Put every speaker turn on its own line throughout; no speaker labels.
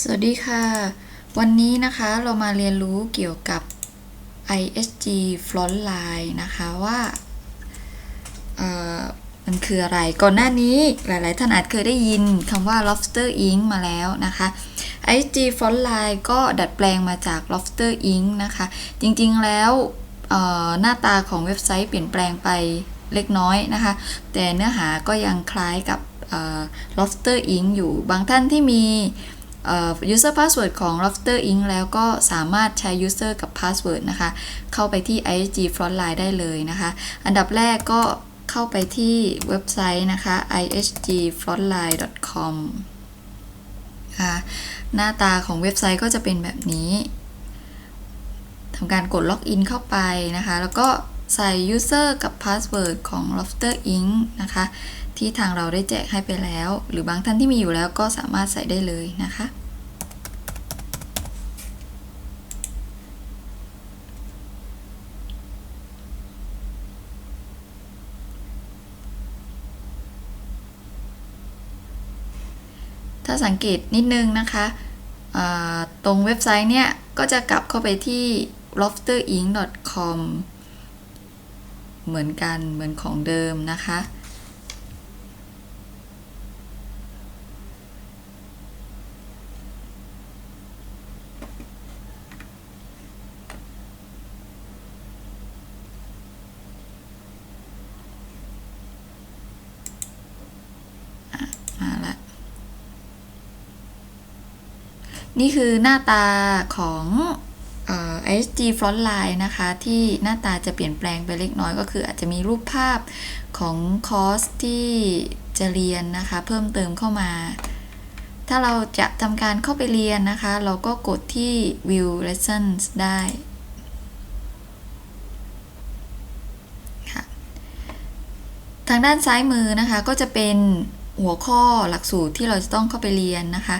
สวัสดีค่ะ วันนี้นะคะเรามาเรียนรู้เกี่ยวกับ ISG Front Line นะคะว่ามันคืออะไร ก่อนหน้านี้หลายๆท่านอาจเคยได้ยินคำว่า lobster ink มาแล้วนะคะ ISG Front Line ก็ดัดแปลงมาจาก lobster ink นะคะ จริงๆแล้วหน้าตาของเว็บไซต์เปลี่ยนแปลงไปเล็กน้อยนะคะ แต่เนื้อหาก็ยังคล้ายกับ lobster ink อยู่ บางท่านที่มี user password ของ Lofter Ink แล้วก็สามารถใช้ user กับ password นะคะ เข้าไปที่ ISG Frontline ได้เลยนะคะ อันดับแรกก็เข้าไปที่เว็บไซต์นะคะ isgfrontline.com ค่ะหน้าตาของเว็บไซต์ก็จะเป็นแบบนี้ทำการกดล็อกอินเข้าไปนะคะ แล้วก็ใส่ user กับ password ของ Lofter Ink นะคะที่ทางเราได้แจกให้ไปแล้ว หรือบางท่านที่มีอยู่แล้วก็สามารถใส่ได้เลยนะคะ ถ้าสังเกตนิดนึงนะคะตรงเว็บไซต์เนี่ย ก็จะกลับเข้าไปที่ lofterink.com เหมือนกันเหมือนของเดิมนะคะ มาละ นี่คือหน้าตาของเอ่อ ISG Frontline นะคะ ที่หน้าตาจะเปลี่ยนแปลงไปเล็กน้อยก็คืออาจจะมีรูปภาพของคอร์สที่จะเรียนนะคะ เพิ่มเติมเข้ามา ถ้าเราจะทำการเข้าไปเรียนนะคะ เราก็กดที่ View Lessons ได้ค่ะทางด้านซ้ายมือนะคะก็จะเป็น หัวข้อหลักสูตรที่เราจะต้องเข้าไปเรียนนะคะ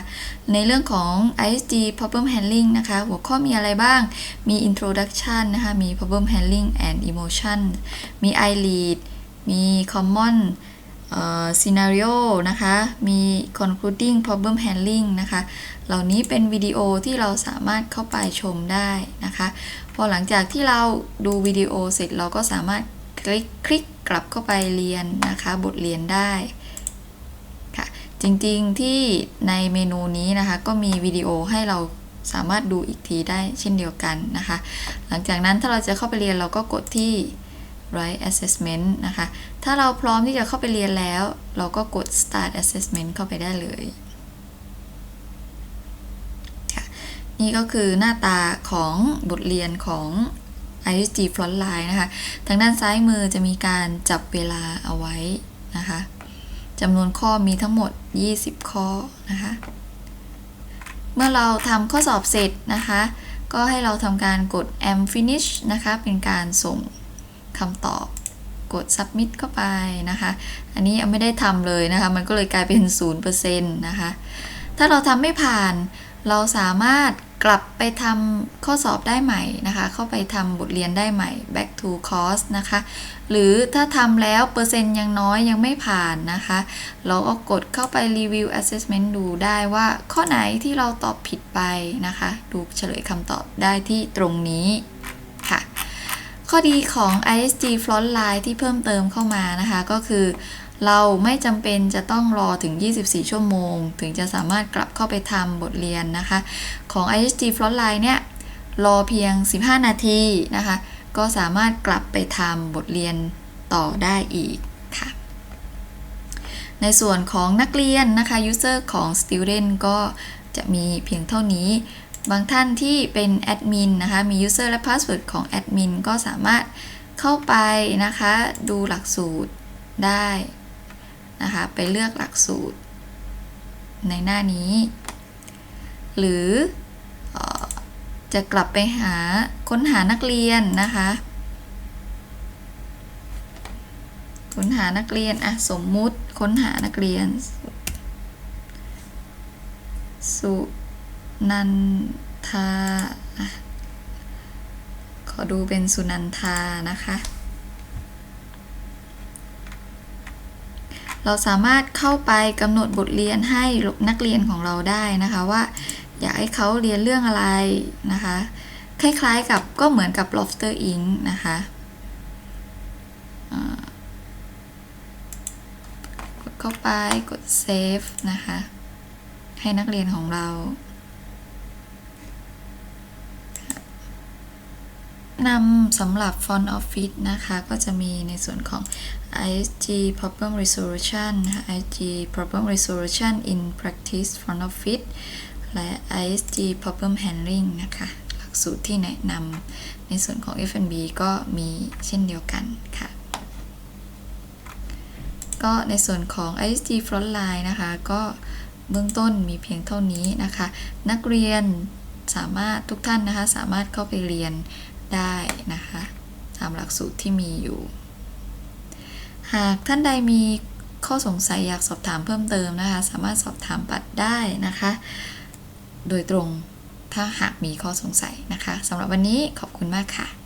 ในเรื่องของ ISG Problem Handling นะคะ หัวข้อมีอะไรบ้าง มี Introduction นะคะ มี Problem Handling and Emotion มี iLead มี Common Scenario นะคะ มี Concluding Problem Handling นะคะ เหล่านี้เป็นวิดีโอที่เราสามารถเข้าไปชมได้นะคะ พอหลังจากที่เราดูวิดีโอเสร็จเราก็สามารถคลิกคลิกกลับเข้าไปเรียนนะคะ บทเรียนได้ จริงๆที่ในเมนูนี้นะคะก็มีวิดีโอให้เราสามารถดูอีกทีได้เช่นเดียวกันนะคะ หลังจากนั้นถ้าเราจะเข้าไปเรียนเราก็กดที่ write assessment นะคะ ถ้าเราพร้อมที่จะเข้าไปเรียนแล้ว เราก็กด start assessment เข้าไปได้เลยนี่ก็คือหน้าตาของบทเรียนของ ISG Frontline นะคะ ทางด้านซ้ายมือจะมีการจับเวลาเอาไว้นะคะ จำนวนข้อมีทั้งหมด 20 ข้อนะคะ เมื่อเราทำข้อสอบเสร็จนะคะ ก็ให้เราทำการกด am finish นะคะ เป็นการส่งคำตอบกด submit เข้าไปนะคะ อันนี้ยังไม่ได้ทำเลยนะคะ มันก็เลยกลายเป็น 0%นะคะ ถ้าเราทำไม่ผ่าน เราสามารถ กลับไปทำข้อสอบได้ใหม่นะคะ เข้าไปทำบทเรียนได้ใหม่ back to course นะคะ หรือถ้าทำแล้วเปอร์เซ็นต์ยังน้อยยังไม่ผ่านนะคะ เราก็กดเข้าไป review assessment ดูได้ว่าข้อไหนที่เราตอบผิดไปนะคะ ดูเฉลยคำตอบได้ที่ตรงนี้ค่ะ ข้อดีของ ISG Frontline ที่เพิ่มเติมเข้ามานะคะ ก็คือ เราไม่จำเป็นจะต้องรอถึง 24 ชั่วโมง ถึงจะสามารถกลับเข้าไปทำบทเรียนนะคะ ของ ISG Frontline เนี่ย รอเพียง 15 นาทีนะคะ ก็สามารถกลับไปทำบทเรียนต่อได้อีกค่ะ ในส่วนของนักเรียนนะคะ user ของ student ก็จะมีเพียงเท่านี้ บางท่านที่เป็นแอดมินนะคะ มี user และ password ของแอดมินก็สามารถเข้าไปนะคะ ดูหลักสูตรได้ นะคะ ไปเลือกหลักสูตร ในหน้านี้ หรือจะกลับไปหาค้นหานักเรียนนะคะ ค้นหานักเรียนอะสมมุติค้นหานักเรียน สุนันทาอะขอดูเป็นสุนันทานะคะ เราสามารถเข้าไปกำหนดบทเรียนให้นักเรียนของเราได้นะคะว่า อยากให้เขาเรียนเรื่องอะไรนะคะ คล้ายๆกับก็เหมือนกับ lobster ink นะคะกดเข้าไปกด save นะคะ ให้นักเรียนของเรา นำสำหรับ Font Office นะคะ ก็จะมีในส่วนของ ISG Problem Resolution ISG Problem Resolution in Practice Font Office และ ISG Problem Handling นะคะ หลักสูตรที่แนะนำในส่วนของ F&B ก็มีเช่นเดียวกันค่ะ ก็ในส่วนของ ISG Frontline นะคะ ก็เบื้องต้นมีเพียงเท่านี้นะคะ นักเรียนสามารถทุกท่านนะคะ สามารถเข้าไปเรียน ได้นะคะตามหลักสูตรที่มีอยู่ หากท่านใดมีข้อสงสัยอยากสอบถามเพิ่มเติมนะคะ สามารถสอบถามปัดได้นะคะ โดยตรงถ้าหากมีข้อสงสัยนะคะสำหรับวันนี้ขอบคุณมากค่ะ